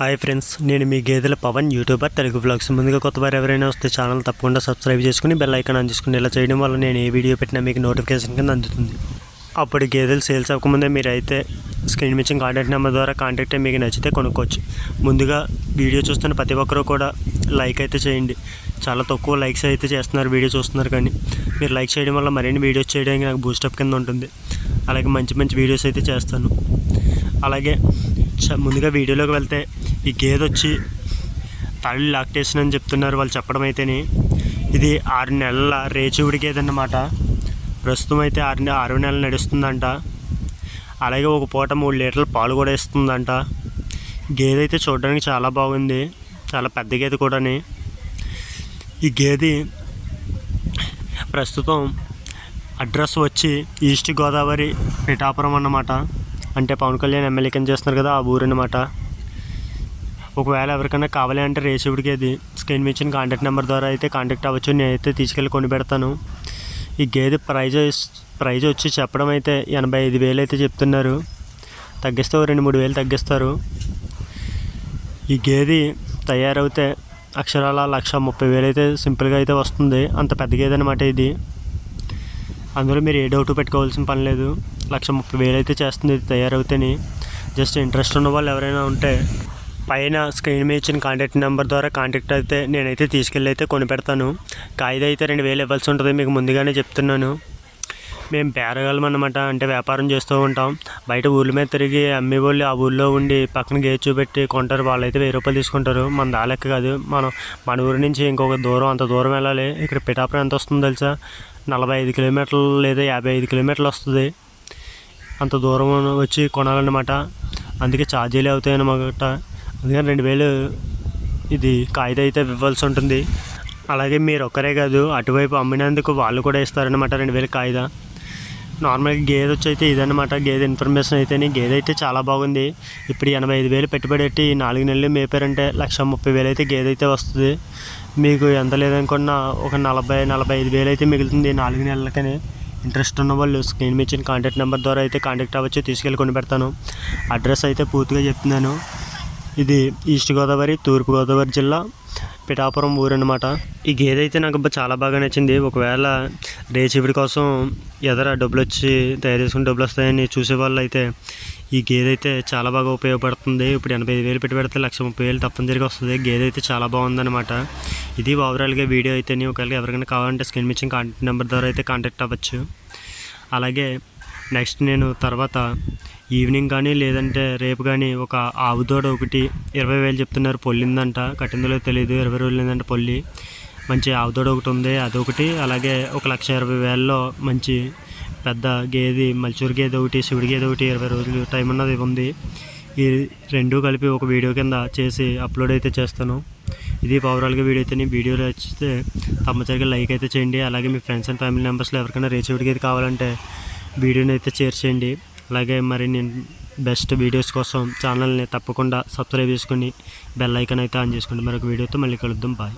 Hi friends నేను మీ గేదెల Pawan YouTuber Telugu blogs ముందుగా కొత్త వారు ఎవరైనా వస్తే ఛానల్ తప్పకుండా సబ్స్క్రైబ్ చేసుకుని బెల్ ఐకాన్ ఆన్ చేసుకుని ఇలా చేయడం వల్ల నేను ఏ వీడియో పెట్టినా మీకు నోటిఫికేషన్ కింద అందుతుంది. అప్పుడు గేదెలు సేల్స్ అవ్వకముందే మీరు అయితే స్క్రీన్ మించిన కాంటాక్ట్ నెంబర్ ద్వారా కాంటాక్ట్ అయ్యి మీకు నచ్చితే కొనుక్కోవచ్చు. ముందుగా వీడియో చూస్తున్న ప్రతి ఒక్కరూ కూడా లైక్ అయితే చేయండి. చాలా తక్కువ లైక్స్ అయితే చేస్తున్నారు వీడియో చూస్తున్నారు కానీ మీరు లైక్ చేయడం వల్ల మరిన్ని వీడియోస్ చేయడానికి నాకు బూస్టప్ కింద ఉంటుంది. అలాగే మంచి మంచి వీడియోస్ అయితే చేస్తాను. అలాగే చ- ముందుగా వీడియోలోకి వెళ్తే ఈ గేదె వచ్చి తల్లి లాక్టేషన్ అని చెప్తున్నారు వాళ్ళు చెప్పడం అయితేని ఇది ఆరు నెలల రేచూడి గేదె అన్నమాట ప్రస్తుతం అయితే ఆరు నె- ఆరు నెలలు నడుస్తుందంట. అలాగే ఒక పూట మూడు లీటర్ల పాలు కూడా ఇస్తుందంట. గేదె అయితే చూడడానికి చాలా బాగుంది. చాలా పెద్ద గేదె కూడాని. ఈ గేదె ప్రస్తుతం అడ్రస్ వచ్చి ఈస్ట్ గోదావరి పిఠాపురం అన్నమాట. అంటే పవన్ కళ్యాణ్ ఎమ్మెల్యే కింద చేస్తున్నారు కదా ఆ ఊరు అన్నమాట ఒకవేళ ఎవరికైనా కావాలి అంటే రేసివుడికి అది స్క్రీన్ మీద ఇచ్చిన కాంటాక్ట్ నెంబర్ ద్వారా అయితే కాంటాక్ట్ అవ్వచ్చు. నేనైతే తీసుకెళ్ళి కొని పెడతాను ఈ గేదె ప్రైజ్ ప్రైజ్ వచ్చి చెప్పడం అయితే ఎనభై ఐదు వేలు అయితే చెప్తున్నారు. తగ్గిస్తే రెండు మూడు వేలు తగ్గిస్తారు. ఈ గేది తయారవుతే అక్షరాల లక్ష ముప్పై వేలు అయితే సింపుల్గా అయితే వస్తుంది. అంత పెద్ద గేదె అనమాట ఇది. అందులో మీరు ఏ డౌట్ పెట్టుకోవాల్సిన పని లేదు. లక్ష ముప్పై వేలు అయితే చేస్తుంది ఇది తయారవుతేని. జస్ట్ ఇంట్రెస్ట్ ఉన్న వాళ్ళు ఎవరైనా ఉంటే పైన స్క్రీన్ మీద ఇచ్చిన కాంటాక్ట్ నెంబర్ ద్వారా కాంటాక్ట్ అయితే నేనైతే తీసుకెళ్ళి అయితే కొని పెడతాను. కాయిదా అయితే రెండు వేలు ఇవ్వాల్సి ఉంటుంది మీకు ముందుగానే చెప్తున్నాను. మేము బేరగాలం అన్నమాట అంటే వ్యాపారం చేస్తూ ఉంటాం. బయట ఊర్ల మీద తిరిగి అమ్మే వాళ్ళు ఆ ఊళ్ళో ఉండి పక్కన గేట్ చూపెట్టి కొంటారు వాళ్ళైతే వెయ్యి రూపాయలు తీసుకుంటారు. మన దాలెక్క కాదు మనం మన ఊరి నుంచి ఇంకొక దూరం అంత దూరం వెళ్ళాలి. ఇక్కడ పిఠాపురం ఎంత వస్తుందో తెలుసా? నలభై ఐదు కిలోమీటర్లు లేదా యాభై ఐదు కిలోమీటర్లు వస్తుంది. అంత దూరం వచ్చి కొనాలన్నమాట. అందుకే ఛార్జీలు అవుతాయి అన్నమాట అందుకని రెండు వేలు ఇది కాగితం అయితే ఇవ్వాల్సి ఉంటుంది. అలాగే మీరు ఒక్కరే కాదు అటువైపు అమ్మినందుకు వాళ్ళు కూడా ఇస్తారనమాట రెండు వేలు కాగితం నార్మల్గా గేదె వచ్చి అయితే ఇదన్నమాట. గేదె ఇన్ఫర్మేషన్ అయితే గేదె అయితే చాలా బాగుంది. ఇప్పుడు ఎనభై ఐదు వేలు పెట్టుబడి పెట్టి నాలుగు నెలలు మేపారంటే లక్ష ముప్పై వేలు అయితే గేదె అయితే వస్తుంది. మీకు ఎంత లేదనుకున్నా ఒక నలభై నలభై ఐదు వేలు అయితే మిగులుతుంది నాలుగు నెలలకని. ఇంట్రెస్ట్ ఉన్న వాళ్ళు స్క్రీన్ మీద ఇచ్చిన కాంటాక్ట్ నెంబర్ ద్వారా అయితే కాంటాక్ట్ అవ్వచ్చు తీసుకెళ్ళి కొని పెడతాను. అడ్రస్ అయితే పూర్తిగా చెప్తున్నాను. ఇది ఈస్ట్ గోదావరి తూర్పు గోదావరి జిల్లా పిఠాపురం ఊరు అనమాట ఈ గేదె అయితే నాకు చాలా బాగా నచ్చింది. ఒకవేళ రేచివిడి కోసం ఎదర డబ్బులు వచ్చి తయారు చేసుకుని డబ్బులు వస్తాయని చూసేవాళ్ళు అయితే ఈ గేదె అయితే చాలా బాగా ఉపయోగపడుతుంది. ఇప్పుడు ఎనభై ఐదు వేలు పెట్టి పెడితే లక్ష ముప్పై వేలు తప్పనిసరిగా వస్తుంది. గేదె అయితే చాలా బాగుందన్నమాట. ఇది ఓవరాల్గా వీడియో అయితే ఒకవేళ ఎవరికైనా కావాలంటే స్క్రీన్ మించిన కాంటాక్ట్ నెంబర్ ద్వారా అయితే కాంటాక్ట్ అవ్వచ్చు. అలాగే నెక్స్ట్ నేను తర్వాత ఈవినింగ్ కానీ లేదంటే రేపు కానీ ఒక ఆవు దూడ ఒకటి ఇరవై వేలు చెప్తున్నారు. పొల్లిందంట. కట్టిందో తెలియదు ఇరవై రోజులు ఏంటంటే పొల్లి. మంచి ఆవు దూడ ఒకటి ఉంది. అదొకటి. అలాగే ఒక లక్ష ఇరవై వేలలో మంచి పెద్ద గేది మల్చూరు గేదె ఒకటి శివుడి గేది ఒకటి ఇరవై రోజులు టైం ఉన్నది ఉంది. ఈ రెండు కలిపి ఒక వీడియో కింద చేసి అప్లోడ్ అయితే చేస్తాను. ఇది ఓవరాల్గా వీడియో అయితే వీడియో నచ్చితే తప్పనిసరిగా లైక్ అయితే చేయండి. అలాగే మీ ఫ్రెండ్స్ అండ్ ఫ్యామిలీ మెంబర్స్లో ఎవరికైనా రేచేవిడికి అయితే కావాలంటే వీడియోని అయితే షేర్ చేయండి. అలాగే మరి నేను బెస్ట్ వీడియోస్ కోసం ఛానల్ని తప్పకుండా సబ్స్క్రైబ్ చేసుకొని బెల్ ఐకాన్ అయితే ఆన్ చేసుకోండి మరొక వీడియోతో మళ్ళీ కలుద్దాం. బాయ్